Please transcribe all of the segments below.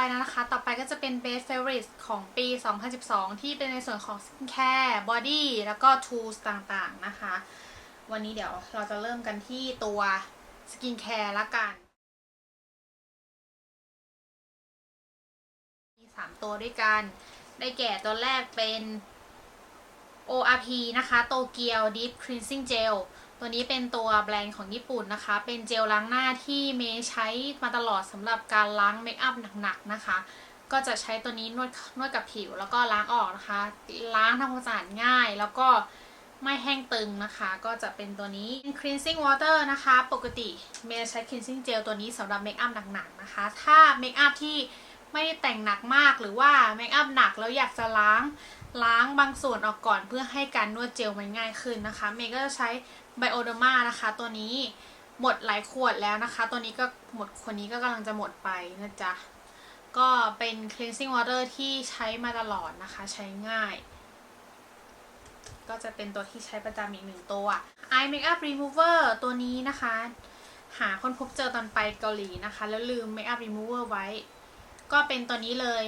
อยแล้วนะคะ ต่อไปก็จะเป็น best favorite ของปี 2012 ที่เป็นในส่วนของ skincare body แล้วก็ tools ต่างๆนะคะ วันนี้เดี๋ยวเราจะเริ่มกันที่ตัว skincare ละกัน มี 3 ตัวด้วยกัน ได้แก่ตัวแรกเป็น ORP นะคะ โตเกียว Deep Cleansing Gel ตัวนี้เป็นตัวแบรนด์ของญี่ปุ่นนะคะ เป็นเจลล้างหน้าที่เมย์ใช้มาตลอดสำหรับการล้างเมคอัพหนักๆนะคะ ก็จะใช้ตัวนี้นวดนวดกับผิวแล้วก็ล้างออกนะคะ ล้างทำความสะอาดง่าย แล้วก็ไม่แห้งตึงนะคะ ก็จะเป็นตัวนี้ cleansing water นะคะ ปกติเมย์ใช้ cleansing gel ตัวนี้สำหรับเมคอัพหนักๆนะคะ ถ้าเมคอัพที่ไม่ได้แต่งหนักมากหรือว่าเมคอัพหนักแล้วอยากจะล้างล้างบางส่วนออกก่อนเพื่อให้การนวดเจลมันง่ายขึ้นนะคะ เมย์ก็จะใช้ ไบโอเดอร์มานะคะ ตัวนี้หมดหลายขวดแล้วนะคะ ตัวนี้ก็หมดคนนี้ก็กำลังจะหมดไปนะจ๊ะ ก็เป็น cleansing water ที่ใช้มาตลอดนะคะ ใช้ง่าย ก็จะเป็นตัวที่ใช้ประจำอีกหนึ่งตัว eye makeup remover ตัวนี้นะคะ หาคนพบเจอตอนไปเกาหลีนะคะ แล้วลืม makeup remover ไว้ ก็เป็นตัวนี้เลย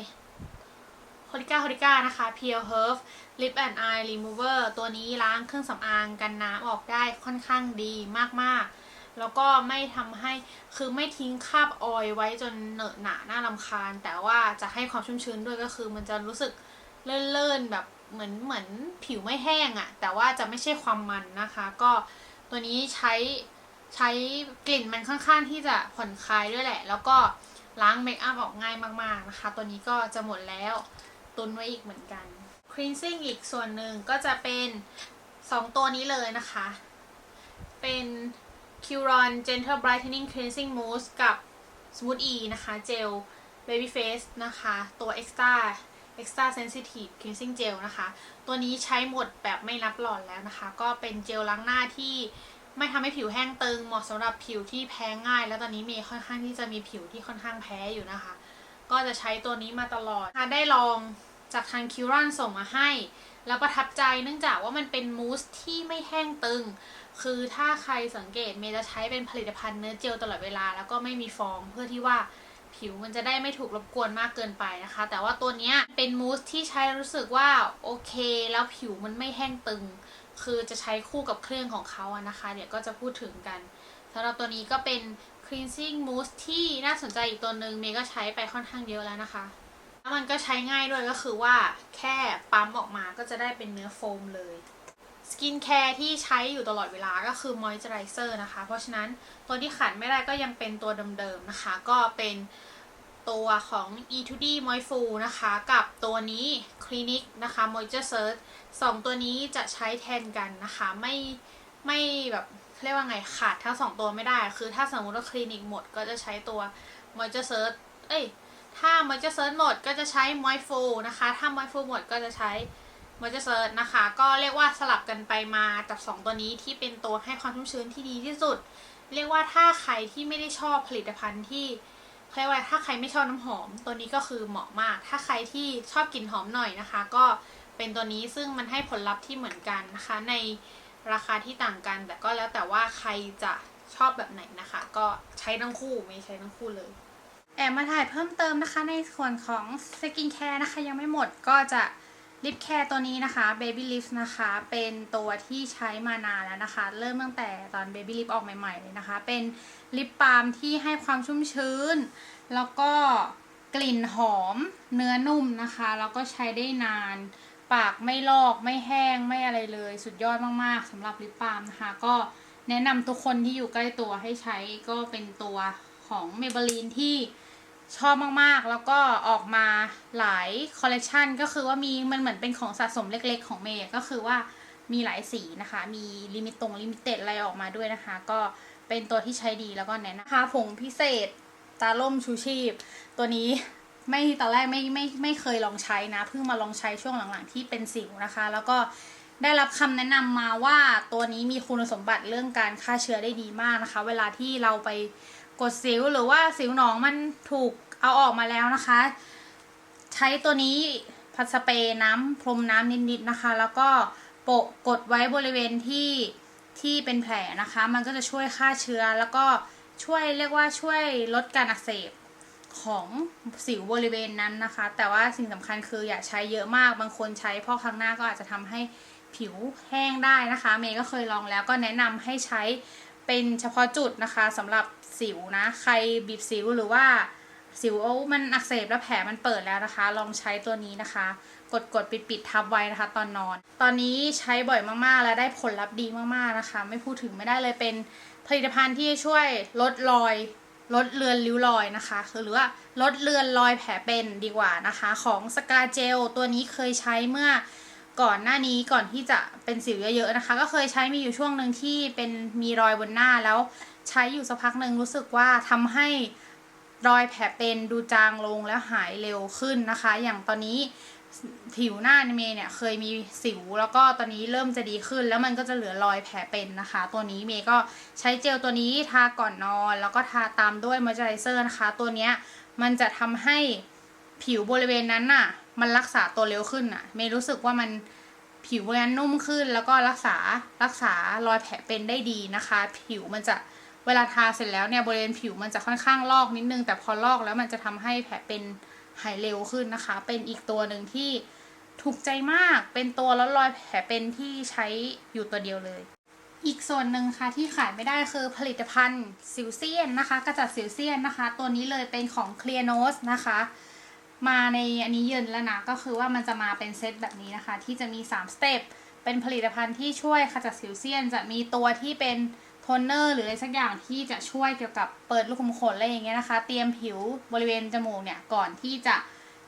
o l i c a h o l i c a นะคะ Pure Herb Lip and Eye Remover ตัวนี้ล้างเครื่องสำอางกันน้ำออกได้ค่อนข้างดีมากๆ แล้วก็ไม่ทำให้คือไม่ทิ้งคราบออยไว้จนเหนอะหนาหน้าลำคาญ แต่ว่าจะให้ความชุ่มชื้นด้วยก็คือมันจะรู้สึกเลื่อนๆแบบเหมือนเหมือนผิวไม่แห้งอะ่ะ แต่ว่าจะไม่ใช่ความมันนะคะ ก็ตัวนี้ใช้ใช้กลิ่นมันค่อนข้างที่จะผ่อนคลายด้วยแหละ แล้วก็ล้างเมคอัพออกง่ายมากๆนะคะ ตัวนี้ก็จะหมดแล้ว ตุนไว้อีกเหมือนกัน cleansing อีกส่วนหนึ่งก็จะเป็น 2 ตัวนี้เลยนะคะ เป็น Curon Gentle Brightening Cleansing Mousse กับ Smooth E นะคะเจล Baby Face นะคะ ตัว Extra Extra Sensitive Cleansing Gel นะคะ ตัวนี้ใช้หมดแบบไม่นับหลอดแล้วนะคะ ก็เป็นเจลล้างหน้าที่ไม่ทำให้ผิวแห้งตึง เหมาะสำหรับผิวที่แพ้ง่าย แล้วตอนนี้เมย์ค่อนข้างที่จะมีผิวที่ค่อนข้างแพ้อยู่นะคะ ก็จะใช้ตัวนี้มาตลอดได้ลองจากทางคิวรอนส่งมาให้ แล้วประทับใจเนื่องจากว่ามันเป็นมูสที่ไม่แห้งตึง คือถ้าใครสังเกตเมย์จะใช้เป็นผลิตภัณฑ์เนื้อเจลตลอดเวลา แล้วก็ไม่มีฟองเพื่อที่ว่าผิวมันจะได้ไม่ถูกรบกวนมากเกินไปนะคะ แต่ว่าตัวนี้เป็นมูสที่ใช้รู้สึกว่าโอเค แล้วผิวมันไม่แห้งตึง คือจะใช้คู่กับเครื่องของเขาอะนะคะ เดี๋ยวก็จะพูดถึงกันสำหรับตัวนี้ก็เป็น cleansing mousse ที่น่าสนใจอีกตัวหนึ่งเมย์ก็ใช้ไปค่อนข้างเยอะแล้วนะคะแล้วมันก็ใช้ง่ายด้วยก็คือว่าแค่ปั๊มออกมาก็จะได้เป็นเนื้อโฟมเลยสกินแคร์ที่ใช้อยู่ตลอดเวลาก็คือมอยเจอไรเซอร์นะคะ เพราะฉะนั้นตัวที่ขาดไม่ได้ก็ยังเป็นตัวเดิมๆนะคะ ก็เป็นตัวของ E2D Moifu นะคะ กับตัวนี้ Clinic นะคะ Moisture Surge สองตัวนี้จะใช้แทนกันนะคะ ไม่ไม่แบบ เรียกว่าไงขาดทั้งสองตัวไม่ได้ คือถ้าสมมติว่าคลินิกหมดก็จะใช้ตัว Moisture Surge เอ้ย ถ้า Moisture Surge หมดก็จะใช้ Moifu นะคะ ถ้า Moifu หมดก็จะใช้ Moisture Surge นะคะ ก็เรียกว่าสลับกันไปมากับสองตัวนี้ที่เป็นตัวให้ความชุ่มชื้นที่ดีที่สุด เรียกว่าถ้าใครที่ไม่ได้ชอบผลิตภัณฑ์ที่เรียกว่าถ้าใครไม่ชอบน้ำหอม ตัวนี้ก็คือเหมาะมาก ถ้าใครที่ชอบกลิ่นหอมหน่อยนะคะ ก็เป็นตัวนี้ซึ่งมันให้ผลลัพธ์ที่เหมือนกันนะคะใน ราคาที่ต่างกัน แต่ก็แล้วแต่ว่าใครจะชอบแบบไหนนะคะ ก็ใช้ทั้งคู่ไม่ใช้ทั้งคู่เลย แอบมาถ่ายเพิ่มเติมนะคะในส่วนของสกินแคร์นะคะยังไม่หมดก็จะลิปแคร์ตัวนี้นะคะ Baby Lips นะคะ เป็นตัวที่ใช้มานานแล้วนะคะ เริ่มตั้งแต่ตอน Baby Lip ออกใหม่ ๆ เลยนะคะ เป็นลิปบาล์มที่ให้ความชุ่มชื้น แล้วก็กลิ่นหอมเนื้อนุ่มนะคะ แล้วก็ใช้ได้นาน ปากไม่ลอกไม่แห้งไม่อะไรเลยสุดยอดมากๆสำหรับลิปบาล์มนะคะ ก็แนะนำทุกคนที่อยู่ใกล้ตัวให้ใช้ก็เป็นตัวของ Maybelline ที่ชอบมากๆ แล้วก็ออกมาหลายคอลเลกชันก็คือว่ามีมันเหมือนเป็นของสะสมเล็กๆ ของเมย์ก็คือว่ามีหลายสีนะคะ มีลิมิตตรงลิมิเต็ดอะไรออกมาด้วยนะคะ ก็เป็นตัวที่ใช้ดีแล้วก็แนะนำทาผงพิเศษตาล่มชูชีพ ตัวนี้ ไม่ตอนแรกไม่ไม่ไม่เคยลองใช้นะเพิ่งมาลองใช้ช่วงหลังๆที่เป็นสิวนะคะ แล้วก็ได้รับคำแนะนำมาว่าตัวนี้มีคุณสมบัติเรื่องการฆ่าเชื้อได้ดีมากนะคะ เวลาที่เราไปกดสิวหรือว่าสิวหนองมันถูกเอาออกมาแล้วนะคะ ใช้ตัวนี้พัดสเปรย์น้ำพรมน้ำนิดๆนะคะ แล้วก็โปะกดไว้บริเวณที่ที่เป็นแผลนะคะ มันก็จะช่วยฆ่าเชื้อแล้วก็ช่วยเรียกว่าช่วยลดการอักเสบ ของสิวบริเวณนั้นนะคะ แต่ว่าสิ่งสำคัญคืออย่าใช้เยอะมากบางคนใช้พอกครั้งหน้าก็อาจจะทำให้ผิวแห้งได้นะคะ เมย์ก็เคยลองแล้วก็แนะนำให้ใช้เป็นเฉพาะจุดนะคะสำหรับสิวนะ ใครบีบสิวหรือว่าสิวมันอักเสบแล้วแผลมันเปิดแล้วนะคะ ลองใช้ตัวนี้นะคะ กดกดปิดปิดทับไว้นะคะ ตอนนอน ตอนนี้ใช้บ่อยมากๆ และได้ผลลัพธ์ดีมากๆนะคะ ไม่พูดถึงไม่ได้เลยเป็นผลิตภัณฑ์ที่ช่วยลดรอย ลดเลือนริ้วรอยนะคะ หรือว่าลดเลือนรอยแผลเป็นดีกว่านะคะ ของสกาเจลตัวนี้เคยใช้เมื่อก่อนหน้านี้ก่อนที่จะเป็นสิวเยอะๆนะคะ ก็เคยใช้มีอยู่ช่วงหนึ่งที่เป็นมีรอยบนหน้าแล้วใช้อยู่สักพักหนึ่งรู้สึกว่าทำให้รอยแผลเป็นดูจางลงแล้วหายเร็วขึ้นนะคะ อย่างตอนนี้ ผิวหน้าเมย์เนี่ยเคยมีสิวแล้วก็ตอนนี้เริ่มจะดีขึ้น แล้วมันก็จะเหลือรอยแผลเป็นนะคะ ตัวนี้เมย์ก็ใช้เจลตัวนี้ทาก่อนนอน แล้วก็ทาตามด้วยมอยเจอไรเซอร์นะคะ ตัวเนี้ยมันจะทำให้ผิวบริเวณนั้นน่ะ มันรักษาตัวเร็วขึ้นน่ะ เมย์รู้สึกว่ามันผิวบริเวณนั้นนุ่มขึ้น แล้วก็รักษารักษารอยแผลเป็นได้ดีนะคะ ผิวมันจะเวลาทาเสร็จแล้วเนี่ยบริเวณผิวมันจะค่อนข้างลอกนิดนึง แต่พอลอกแล้วมันจะทำให้แผลเป็น หายเร็วขึ้นนะคะ เป็นอีกตัวหนึ่งที่ถูกใจมาก เป็นตัวลดรอยแผลเป็นที่ใช้อยู่ตัวเดียวเลย อีกส่วนหนึ่งค่ะที่ขายไม่ได้คือผลิตภัณฑ์สิวเซียนนะคะ กระจัดสิวเซียนนะคะ ตัวนี้เลยเป็นของ Clear n o s นะคะ มาในอันนี้เย็นแล้วนะ ก็คือว่ามันจะมาเป็นเซตแบบนี้นะคะ ที่จะมี3สเต็ปเป็นผลิตภัณฑ์ที่ช่วยขจัดสิวเซียน จะมีตัวที่เป็น โทนเนอร์หรืออะไรสักอย่างที่จะช่วยเกี่ยวกับเปิดลูกขุมขนอะไรอย่างเงี้ยนะคะ เตรียมผิวบริเวณจมูกเนี่ยก่อนที่จะ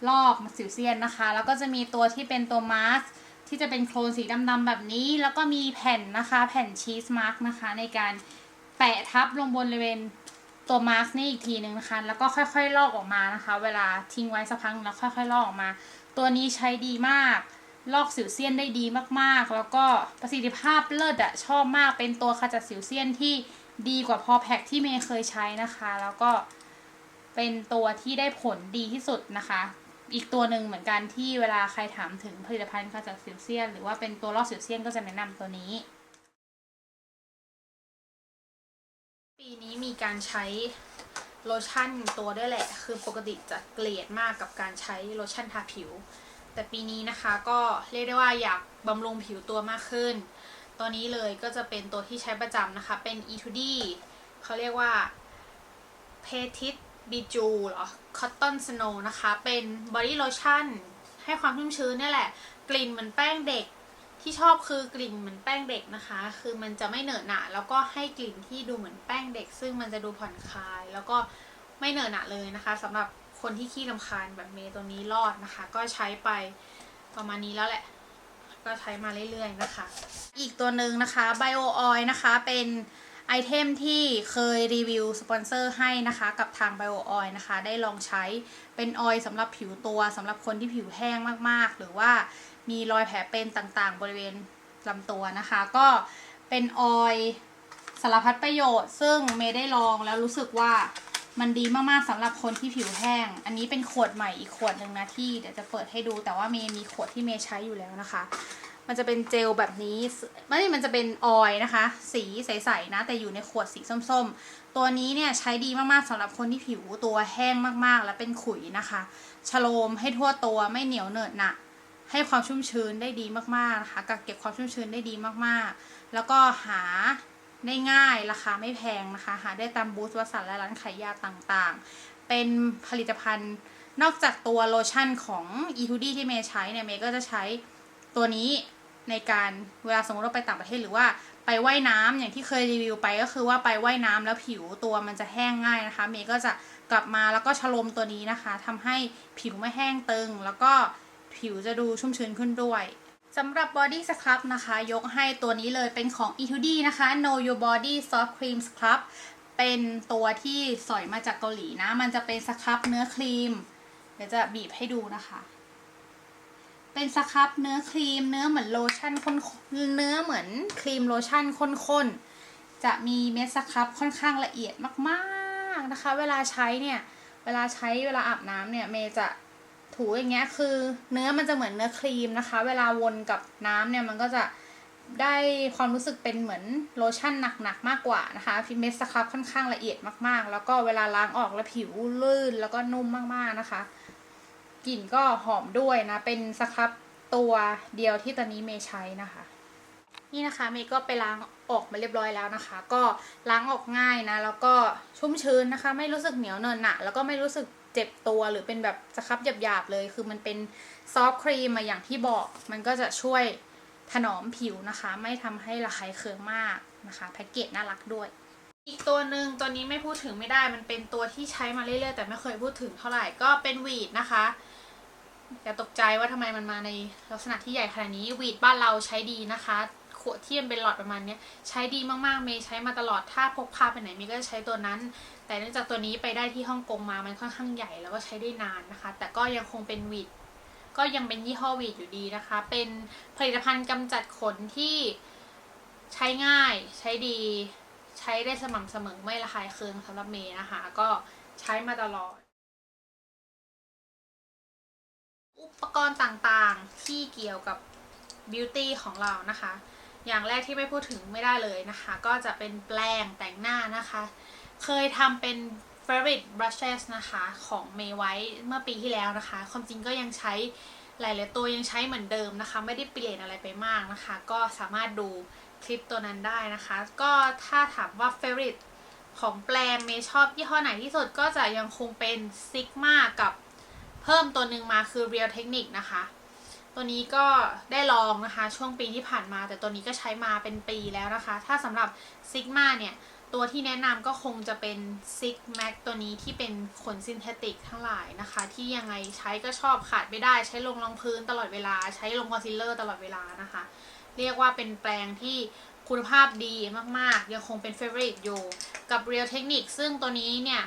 ลอกสิวเซียนนะคะ แล้วก็จะมีตัวที่เป็นตัวมาสก์ที่จะเป็นโคลนสีดำๆแบบนี้ แล้วก็มีแผ่นนะคะ แผ่นชีสมาร์กนะคะ ในการแปะทับลงบนบริเวณตัวมาร์กนี่อีกทีหนึ่งนะคะ แล้วก็ค่อยๆลอกออกมานะคะ เวลาทิ้งไว้สักพักแล้วค่อยๆลอกออกมา ตัวนี้ใช้ดีมาก ลอกสิวเซียนได้ดีมากๆ แล้วก็ประสิทธิภาพเลิศอะชอบมากเป็นตัวขจัดสิวเซียนที่ดีกว่าพอแพ็กที่เมย์เคยใช้นะคะ แล้วก็เป็นตัวที่ได้ผลดีที่สุดนะคะ อีกตัวหนึ่งเหมือนกันที่เวลาใครถามถึงผลิตภัณฑ์ขจัดสิวเซียน หรือว่าเป็นตัวลอกสิวเซียนก็จะแนะนำตัวนี้ ปีนี้มีการใช้โลชั่นตัวด้วยแหละ คือปกติจะเกลียดมากกับการใช้โลชั่นทาผิว แต่ปีนี้นะคะก็เรียกได้ว่าอยากบำรุงผิวตัวมากขึ้น ตัวนี้เลยก็จะเป็นตัวที่ใช้ประจำนะคะ เป็น e 2 d เขาเรียกว่า Petit Bijou หรอ Cotton Snow นะคะ เป็นบอดี้โลชั่นให้ความชุ่มชื้นนี่แหละ กลิ่นเหมือนแป้งเด็กที่ชอบคือกลิ่นเหมือนแป้งเด็กนะคะ คือมันจะไม่เหนอะหนะแล้วก็ให้กลิ่นที่ดูเหมือนแป้งเด็ก ซึ่งมันจะดูผ่อนคลาย แล้วก็ไม่เหนอะหนะเลยนะคะสำหรับ คนที่ขี้ลำคาญแบบเมย์ตัวนี้รอดนะคะ ก็ใช้ไปประมาณนี้แล้วแหละ ก็ใช้มาเรื่อยๆนะคะ อีกตัวหนึ่งนะคะ Bio Oil นะคะเป็นไอเทมที่เคยรีวิวสปอนเซอร์ให้นะคะกับทาง Bio Oil นะคะ ได้ลองใช้เป็นออยล์สำหรับผิวตัวสำหรับคนที่ผิวแห้งมากๆ หรือว่ามีรอยแผลเป็นต่างๆ บริเวณลำตัวนะคะ ก็เป็นออยล์สารพัดประโยชน์ ซึ่งเมย์ได้ลองแล้วรู้สึกว่า มันดีมากๆสำหรับคนที่ผิวแห้ง อันนี้เป็นขวดใหม่อีกขวดหนึ่งนะที่เดี๋ยวจะเปิดให้ดูแต่ว่าเมย์มีขวดที่เมย์ใช้อยู่แล้วนะคะ มันจะเป็นเจลแบบนี้ไม่มันจะเป็นออยนะคะ สีใสๆนะ แต่อยู่ในขวดสีส้มๆ ตัวนี้เนี่ยใช้ดีมากๆสำหรับคนที่ผิวตัวแห้งมากๆ และเป็นขุยนะคะชโลมให้ทั่วตัวไม่เหนียวเหนอะหนะให้ความชุ่มชื้นได้ดีมากๆนะคะกักเก็บความชุ่มชื้นได้ดีมากๆ แล้วก็หา ได้ง่ายราคาไม่แพงนะคะ หาได้ตามบูธวัสดุและร้านขายยาต่างๆ เป็นผลิตภัณฑ์นอกจากตัวโลชั่นของ e 2 d ที่เมย์ใช้เนี่ยเมย์ก็จะใช้ตัวนี้ในการเวลาสมมติเราไปต่างประเทศหรือว่าไปไว่ายน้ำอย่างที่เคยรีวิวไปก็คือว่าไปไว่ายน้ำแล้วผิวตัวมันจะแห้งง่ายนะคะ เมย์ก็จะกลับมาแล้วก็ชโลมตัวนี้นะคะทำให้ผิวไม่แห้งตึง แล้วก็ผิวจะดูชุ่มชื้นขึ้นด้วย สำหรับ Body Scrub นะคะ ยกให้ตัวนี้เลยเป็นของ E2D นะคะ Know Your Body Soft Cream Scrub เป็นตัวที่สอยมาจากเกาหลีนะ มันจะเป็นสครับเนื้อครีม เดี๋ยวจะบีบให้ดูนะคะ เป็นสครับเนื้อครีม เนื้อเหมือนโลชั่นข้นเนื้อเหมือนครีมโลชั่นข้นๆ จะมีเม็ดสครับค่อนข้างละเอียดมากๆนะคะ เวลาใช้เนี่ย เวลาใช้เวลาอาบน้ำเนี่ยเมย์จะ ถูอย่างเงี้ยคือเนื้อมันจะเหมือนเนื้อครีมนะคะ เวลาวนกับน้ำเนี่ยมันก็จะได้ความรู้สึกเป็นเหมือนโลชั่นหนักๆมากกว่านะคะพิเมสครับค่อนข้างละเอียดมากๆ แล้วก็เวลาล้างออกแล้วผิวลื่นแล้วก็นุ่มมากๆนะคะ กลิ่นก็หอมด้วยนะ เป็นสครับตัวเดียวที่ตอนนี้เมย์ใช้นะคะ นี่นะคะเมย์ก็ไปล้างออกมาเรียบร้อยแล้วนะคะ ก็ล้างออกง่ายนะ แล้วก็ชุ่มชื้นนะคะ ไม่รู้สึกเหนียวเนินหนะแล้วก็ไม่รู้สึก เจ็บตัวหรือเป็นแบบสครับหยาบๆเลย คือมันเป็นซอฟต์ครีมมาอย่างที่บอก มันก็จะช่วยถนอมผิวนะคะ ไม่ทำให้ระคายเคืองมากนะคะแพ็กเกจน่ารักด้วย อีกตัวหนึ่งตัวนี้ไม่พูดถึงไม่ได้มันเป็นตัวที่ใช้มาเรื่อยๆแต่ไม่เคยพูดถึงเท่าไหร่ก็เป็นวีดนะคะอย่าตกใจว่าทำไมมันมาในลักษณะที่ใหญ่ขนาดนี้วีดบ้านเราใช้ดีนะคะ ขวดที่มันเป็นหลอดประมาณนี้ใช้ดีมากๆเมย์ใช้มาตลอดถ้าพกพาไปไหนเมย์ก็จะใช้ตัวนั้น แต่เนื่องจากตัวนี้ไปได้ที่ฮ่องกงมามันค่อนข้างใหญ่แล้วก็ใช้ได้นานนะคะ แต่ก็ยังคงเป็นวีดก็ยังเป็นยี่ห้อวีดอยู่ดีนะคะ เป็นผลิตภัณฑ์กำจัดขนที่ใช้ง่าย ใช้ดี ใช้ได้สม่ำเสมอไม่ระคายเคืองสำหรับเมย์นะคะ ก็ใช้มาตลอด อุปกรณ์ต่างๆที่เกี่ยวกับบิวตี้ของเรานะคะ อย่างแรกที่ไม่พูดถึงไม่ได้เลยนะคะ ก็จะเป็นแปรงแต่งหน้านะคะ เคยทำเป็น favorite brushes นะคะของเมย์ไว้เมื่อปีที่แล้วนะคะ ความจริงก็ยังใช้หลายๆตัวยังใช้เหมือนเดิมนะคะ ไม่ได้เปลี่ยนอะไรไปมากนะคะ ก็สามารถดูคลิปตัวนั้นได้นะคะ ก็ถ้าถามว่า favorite ของแปรงเมย์ชอบยี่ห้อไหนที่สุดก็จะยังคงเป็น Sigma กับเพิ่มตัวหนึ่งมาคือ Real Technique นะคะ ตัวนี้ก็ได้ลองนะคะช่วงปีที่ผ่านมา แต่ตัวนี้ก็ใช้มาเป็นปีแล้วนะคะ ถ้าสำหรับ Sigma เนี่ย ตัวที่แนะนำก็คงจะเป็น Sig Max ตัวนี้ที่เป็นขนซินเทติกทั้งหลายนะคะ ที่ยังไงใช้ก็ชอบขาดไม่ได้ใช้ลงรองพื้นตลอดเวลา ใช้ลงคอนซีลเลอร์ตลอดเวลานะคะ เรียกว่าเป็นแปรงที่คุณภาพดีมากๆ ยังคงเป็น favorite อยู่กับ Real Technique ซึ่งตัวนี้เนี่ย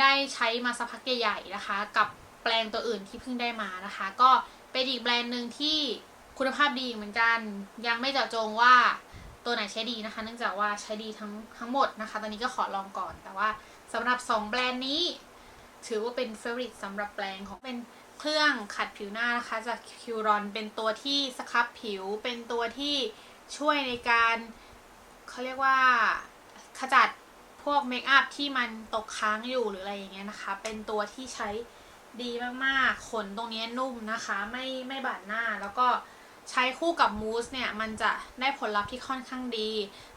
ได้ใช้มาสักพักใหญ่ๆนะคะ กับแปลงตัวอื่นที่เพิ่งได้มานะคะ ก็ เป็นอีกแบรนด์หนึ่งที่คุณภาพดีเหมือนกัน ยังไม่เจาะจงว่าตัวไหนใช้ดีนะคะ เนื่องจากว่าใช้ดีทั้งทั้งหมดนะคะ ตอนนี้ก็ขอลองก่อน แต่ว่าสำหรับ 2 แบรนด์นี้ ถือว่าเป็นเฟ v o r i t e สำหรับแปลงของเป็นเครื่องขัดผิวหน้านะคะ จากคิวรอนเป็นตัวที่สครับผิว เป็นตัวที่ช่วยในการเขาเรียกว่าขจัดพวกเมคอัพที่มันตกค้างอยู่หรืออะไรอย่างเงี้ยนะคะ เป็นตัวที่ใช้ ดีมากๆ ขนตรงนี้นุ่มนะคะ ไม่ไม่บาดหน้า แล้วก็ใช้คู่กับมูสเนี่ย มันจะได้ผลลัพธ์ที่ค่อนข้างดี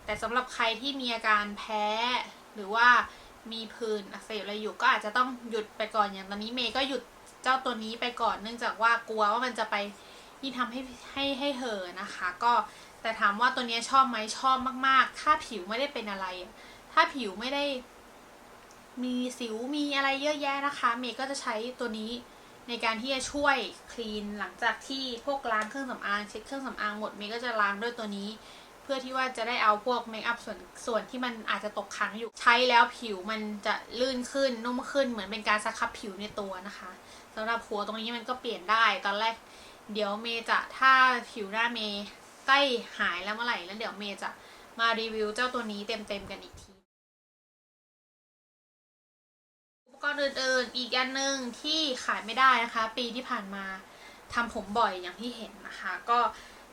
แต่สำหรับใครที่มีอาการแพ้ หรือว่ามีผื่นอักเสบอะไรอยู่ก็อาจจะต้องหยุดไปก่อนอย่างตอนนี้เมย์ก็หยุดเจ้าตัวนี้ไปก่อน เนื่องจากว่ากลัวว่ามันจะไปที่ทำให้ให้ให้เหอนะคะ ก็แต่ถามว่าตัวนี้ชอบไหมชอบมาก ๆ ถ้าผิวไม่ได้เป็นอะไร ถ้าผิวไม่ได้ มีสิวมีอะไรเยอะแยะนะคะ เมย์ก็จะใช้ตัวนี้ในการที่จะช่วยคลีนหลังจากที่พวกล้างเครื่องสำอางเช็ดเครื่องสำอางหมดเมย์ก็จะล้างด้วยตัวนี้ เพื่อที่ว่าจะได้เอาพวกเมคอัพส่วนส่วนที่มันอาจจะตกค้างอยู่ใช้แล้วผิวมันจะลื่นขึ้นนุ่มขึ้นเหมือนเป็นการสครับผิวในตัวนะคะสำหรับหัวตรงนี้มันก็เปลี่ยนได้ตอนแรก เดี๋ยวเมย์จะถ้าผิวหน้าเมย์ใกล้หายแล้วเมื่อไหร่แล้วเดี๋ยวเมย์จะมารีวิวเจ้าตัวนี้เต็มๆกันอีกที กรณ์อื่นๆอีกอันหนึ่งที่ขายไม่ได้นะคะ ปีที่ผ่านมาทำผมบ่อยอย่างที่เห็นนะคะ ก็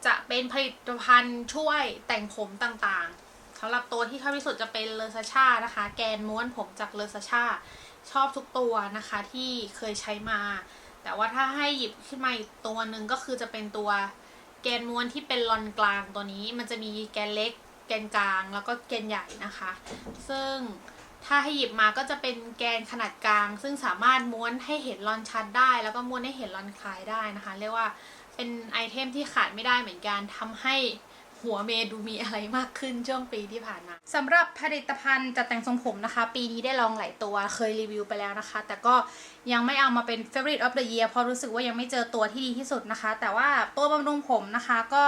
จะเป็นผลิตภัณฑ์ช่วยแต่งผมต่างๆสำหรับตัวที่ชอบที่สุดจะเป็นเลอซาชานะคะ แกนม้วนผมจากเลอซาชาชอบทุกตัวนะคะที่เคยใช้มา แต่ว่าถ้าให้หยิบขึ้นมาอีกตัวหนึ่งก็คือจะเป็นตัวแกนม้วนที่เป็นลอนกลางตัวนี้ มันจะมีแกนเล็ก แกนกลางแล้วก็แกนใหญ่นะคะ ซึ่ง ถ้าให้หยิบมาก็จะเป็นแกนขนาดกลาง ซึ่งสามารถม้วนให้เห็นลอนชัดได้ แล้วก็ม้วนให้เห็นลอนคลายได้นะคะ เรียกว่าเป็นไอเทมที่ขาดไม่ได้เหมือนกันทำให้หัวเมย์ดูมีอะไรมากขึ้นช่วงปีที่ผ่านมาสำหรับผลิตภัณฑ์จัดแต่งทรงผมนะคะ ปีนี้ได้ลองหลายตัวเคยรีวิวไปแล้วนะคะ แต่ก็ยังไม่เอามาเป็น favorite of the year เพราะรู้สึกว่ายังไม่เจอตัวที่ดีที่สุดนะคะ แต่ว่าตัวบำรุงผมนะคะก็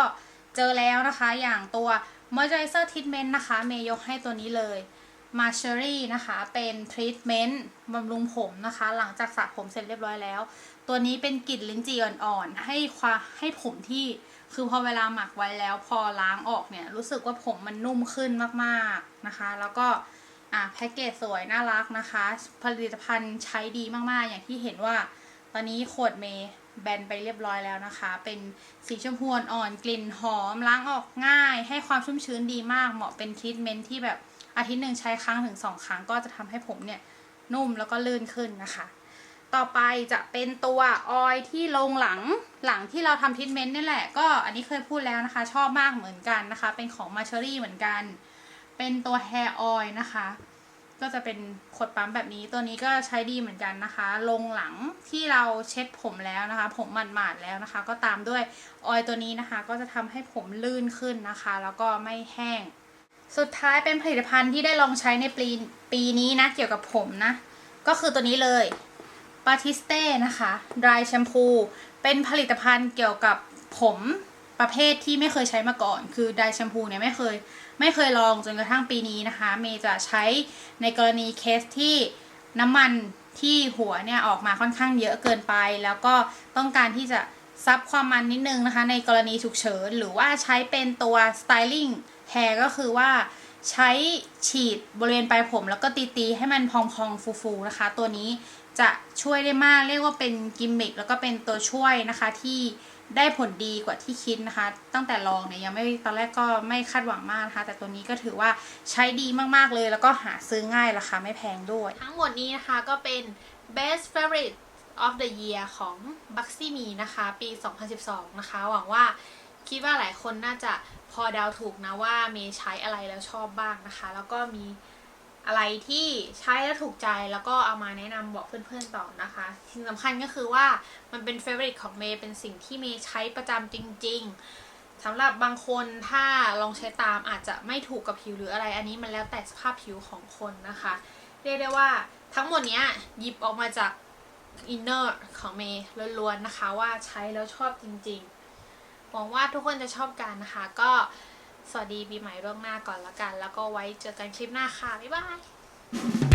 เจอแล้วนะคะ อย่างตัว moisturizer treatment นะคะ เมย์ยกให้ตัวนี้เลย มาเชอรี่นะคะ เป็นทรีทเมนต์บำรุงผมนะคะ หลังจากสระผมเสร็จเรียบร้อยแล้ว ตัวนี้เป็นกลิ่นลิ้นจี่อ่อนๆ ให้ความให้ผมที่คือพอเวลาหมักไว้แล้วพอล้างออกเนี่ย รู้สึกว่าผมมันนุ่มขึ้นมากๆนะคะ แล้วก็อะแพ็กเกจสวยน่ารักนะคะ ผลิตภัณฑ์ใช้ดีมากๆ อย่างที่เห็นว่า ตอนนี้ขวดเมย์แบนไปเรียบร้อยแล้วนะคะ เป็นสีชมพูอ่อนกลิ่นหอมล้างออกง่าย ให้ความชุ่มชื้นดีมากเหมาะเป็นทรีทเมนต์ที่แบบ อาทิตย์หนึ่งใช้ครั้งถึงสองครั้งก็จะทำให้ผมเนี่ยนุ่มแล้วก็ลื่นขึ้นนะคะ ต่อไปจะเป็นตัวออยที่ลงหลังหลังที่เราทำทรีทเมนต์นี่แหละ ก็อันนี้เคยพูดแล้วนะคะ ชอบมากเหมือนกันนะคะ เป็นของมาเชอรี่เหมือนกัน เป็นตัว hair oil นะคะ ก็จะเป็นขดปั๊มแบบนี้ ตัวนี้ก็ใช้ดีเหมือนกันนะคะ ลงหลังที่เราเช็ดผมแล้วนะคะ ผมหมาดๆแล้วนะคะ ก็ตามด้วยออยล์ตัวนี้นะคะ ก็จะทำให้ผมลื่นขึ้นนะคะ แล้วก็ไม่แห้ง สุดท้ายเป็นผลิตภัณฑ์ที่ได้ลองใช้ในปีปีนี้นะ เกี่ยวกับผมนะ ก็คือตัวนี้เลยปาทิสเต้นะคะ dry shampoo เป็นผลิตภัณฑ์เกี่ยวกับผมประเภทที่ไม่เคยใช้มาก่อน คือ dry shampoo เนี่ยไม่เคย ไม่เคยลองจนกระทั่งปีนี้นะคะ เมย์จะใช้ในกรณีเคสที่น้ำมันที่หัวเนี่ยออกมาค่อนข้างเยอะเกินไป แล้วก็ต้องการที่จะซับความมันนิดนึงนะคะ ในกรณีฉุกเฉิน หรือว่าใช้เป็นตัว styling hair ก็คือว่าใช้ฉีดบริเวณปลายผม แล้วก็ตีๆให้มันพองๆฟูๆนะคะ ตัวนี้จะช่วยได้มากเรียกว่าเป็นกิมมิคแล้วก็เป็นตัวช่วยนะคะที่ได้ผลดีกว่าที่คิดนะคะ ตั้งแต่ลองเนี่ยยังไม่ตอนแรกก็ไม่คาดหวังมากนะคะแต่ตัวนี้ก็ถือว่าใช้ดีมากๆเลย แล้วก็หาซื้อง่ายราคาไม่แพงด้วย ทั้งหมดนี้นะคะก็เป็น best favorite of the year ของ Buxy Me นะคะ ปี 2012 นะคะ หวังว่าคิดว่าหลายคนน่าจะ พอเดาถูกนะว่าเมย์ใช้อะไรแล้วชอบบ้างนะคะ แล้วก็มีอะไรที่ใช้แล้วถูกใจแล้วก็เอามาแนะนำบอกเพื่อนๆต่อนะคะสิ่งสำคัญก็คือว่ามันเป็น favorite ของเมย์เป็นสิ่งที่เมย์ใช้ประจำจริง ๆสำหรับบางคนถ้าลองใช้ตามอาจจะไม่ถูกกับผิวหรืออะไร อันนี้มันแล้วแต่สภาพผิวของคนนะคะ เรียกได้ว่าทั้งหมดเนี้ยหยิบออกมาจากอินเนอร์ของเมย์ล้วนๆนะคะ ว่าใช้แล้วชอบจริง ๆ หวังว่าทุกคนจะชอบกันนะคะ ก็สวัสดีปีใหม่ล่วงหน้าก่อนละกัน แล้วก็ไว้เจอกันคลิปหน้าค่ะ บ๊ายบาย